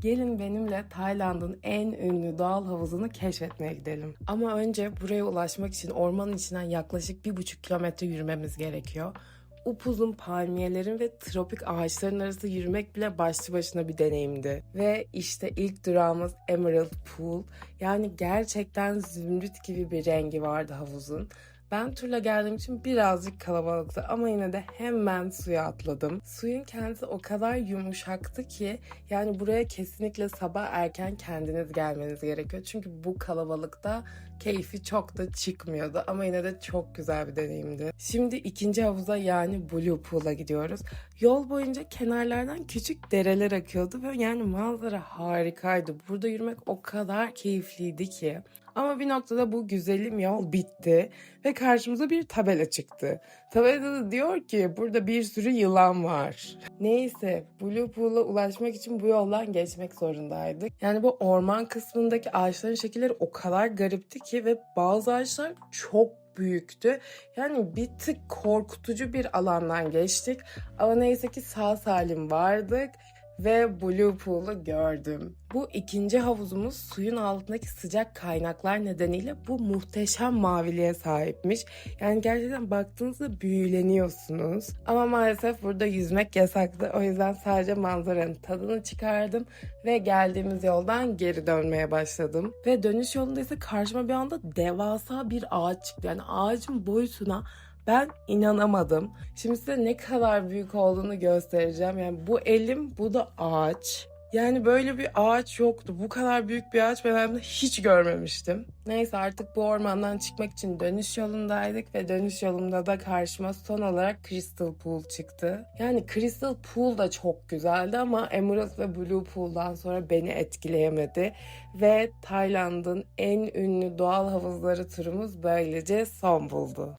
Gelin benimle Tayland'ın en ünlü doğal havuzunu keşfetmeye gidelim. Ama önce buraya ulaşmak için ormanın içinden yaklaşık bir buçuk kilometre yürümemiz gerekiyor. Upuzun palmiyelerin ve tropik ağaçların arası yürümek bile başlı başına bir deneyimdi. Ve işte ilk durağımız Emerald Pool. Yani gerçekten zümrüt gibi bir rengi vardı havuzun. Ben turla geldiğim için birazcık kalabalıktı ama yine de hemen suya atladım. Suyun kendisi o kadar yumuşaktı ki yani buraya kesinlikle sabah erken kendiniz gelmeniz gerekiyor. Çünkü bu kalabalıkta keyfi çok da çıkmıyordu ama yine de çok güzel bir deneyimdi. Şimdi ikinci havuza yani Blue Pool'a gidiyoruz. Yol boyunca kenarlardan küçük dereler akıyordu ve yani manzara harikaydı. Burada yürümek o kadar keyifliydi ki. Ama bir noktada bu güzelim yol bitti ve karşımıza bir tabela çıktı. Tabelada da diyor ki burada bir sürü yılan var. Neyse Blue Pool'a ulaşmak için bu yoldan geçmek zorundaydık. Yani bu orman kısmındaki ağaçların şekilleri o kadar garipti ki ve bazı ağaçlar çok büyüktü. Yani bir tık korkutucu bir alandan geçtik. Ama neyse ki sağ salim vardık ve Blue Pool'u gördüm. Bu ikinci havuzumuz suyun altındaki sıcak kaynaklar nedeniyle bu muhteşem maviliğe sahipmiş. Yani gerçekten baktığınızda büyüleniyorsunuz. Ama maalesef burada yüzmek yasaktı. O yüzden sadece manzaranın tadını çıkardım ve geldiğimiz yoldan geri dönmeye başladım. Ve dönüş yolunda ise karşıma bir anda devasa bir ağaç çıktı. Yani ağacın boyutuna ben inanamadım. Şimdi size ne kadar büyük olduğunu göstereceğim. Yani bu elim, bu da ağaç. Yani böyle bir ağaç yoktu. Bu kadar büyük bir ağaç ben hayatımda hiç görmemiştim. Neyse artık bu ormandan çıkmak için dönüş yolundaydık ve dönüş yolumda da karşıma son olarak Crystal Pool çıktı. Yani Crystal Pool da çok güzeldi ama Emerald ve Blue Pool'dan sonra beni etkileyemedi. Ve Tayland'ın en ünlü doğal havuzları turumuz böylece son buldu.